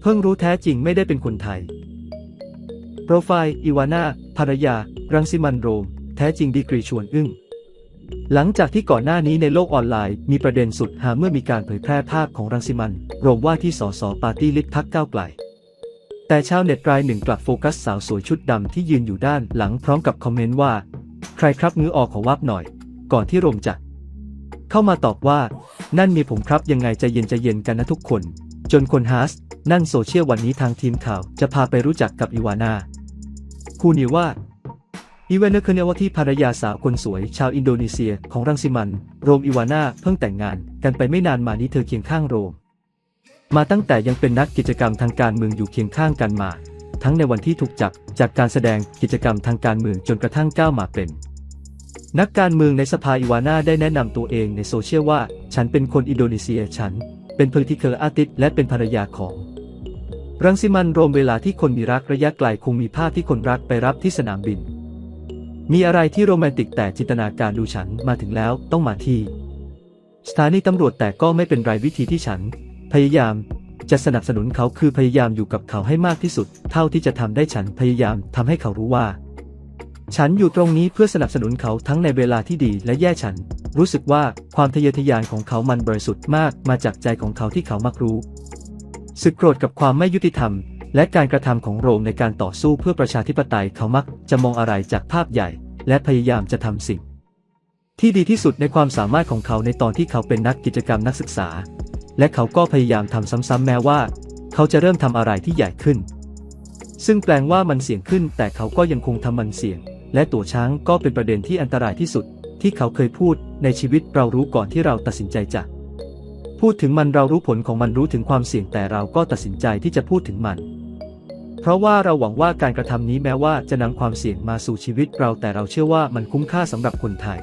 เพิ่งรู้แท้จริงไม่ได้เป็นคนไทย โปรไฟล์ อีวาน่า ภรรยา รังสิมันโรม แท้จริงดีกรีชวนอึ้ง หลังจากที่ก่อนหน้านี้ในโลกออนไลน์มีประเด็นสุดหาเมื่อมีการเผยแพร่ภาพของรังสิมันโรมว่าที่สสปาร์ตี้ลิสพักก้าวไกล แต่ชาวเน็ตรายหนึ่งกลับโฟกัสสาวสวยชุดดำที่ยืนอยู่ด้านหลังพร้อมกับคอมเมนต์ว่า ใครครับงื้อออกขอวับหน่อย ก่อนที่โรมจะเข้ามาตอบว่า นั่นมีผมครับยังไงใจเย็นใจเย็นกันนะทุกคน จนคนฮาสนั่นโซเชียลวันนี้ทางทีมข่าวจะพาไปรู้จักกับอีวาน่าคูนิว่าอีเวนเนอร์คือเนว่าที่ภรรยาสาวคนสวยชาวอินโดนีเซียของรังสิมัน โรมอีวาน่าเพิ่งแต่งงานกันไปไม่นานมานี้เธอเคียงข้างโรม มาตั้งแต่ยังเป็นนักกิจกรรมทางการเมืองอยู่เคียงข้างกันมา ทั้งในวันที่ถูกจับจากการแสดงกิจกรรมทางการเมืองจนกระทั่งก้าวมาเป็น นักการเมืองในสภาอีวาน่าได้แนะนำตัวเองในโซเชียลว่า ฉันเป็นคนอินโดนีเซียฉัน เป็น political artist และเป็นภรรยาของ รังสิมันโรมเวลาที่คนมีรักระยะไกลคงมีภาพที่คนรักไปรับที่สนามบิน มีอะไรที่โรแมนติกแต่จินตนาการดูฉันมาถึงแล้วต้องมาที่ สถานีตำรวจแต่ก็ไม่เป็นไรวิธีที่ฉัน พยายามจะสนับสนุนเขาคือพยายามอยู่กับเขาให้มากที่สุด เท่าที่จะทำได้ฉันพยายามทำให้เขารู้ว่า ฉันอยู่ตรงนี้เพื่อสนับสนุนเขาทั้งในเวลาที่ดีและแย่ฉัน รู้สึกว่าความทะเยอทะยานของเขามันบริสุทธิ์มากมาจากใจของเขาที่เขามักรู้สึกโกรธกับความไม่ยุติธรรม และการกระทำของโรมในการต่อสู้เพื่อประชาธิปไตยเขามักจะมองอะไรจากภาพใหญ่ และพยายามจะทำสิ่ง ที่ดีที่สุดในความสามารถของเขาในตอนที่เขาเป็นนักกิจกรรมนักศึกษา และเขาก็พยายามทำซ้ำๆแม้ว่า เขาจะเริ่มทำอะไรที่ใหญ่ขึ้น ซึ่งแปลงว่ามันเสี่ยงขึ้นแต่เขาก็ยังคงทำมันเสี่ยง และตัวช้างก็เป็นประเด็นที่อันตรายที่สุด ที่เขาเคยพูดในชีวิตเรารู้ก่อนที่เราตัดสินใจจะพูดถึงมันเรารู้ผลของมันรู้ถึงความเสี่ยงแต่เราก็ตัดสินใจที่จะพูดถึงมัน เพราะว่าเราหวังว่าการกระทำนี้แม้ว่าจะนำความเสี่ยงมาสู่ชีวิตเราแต่เราเชื่อว่ามันคุ้มค่าสำหรับคนไทย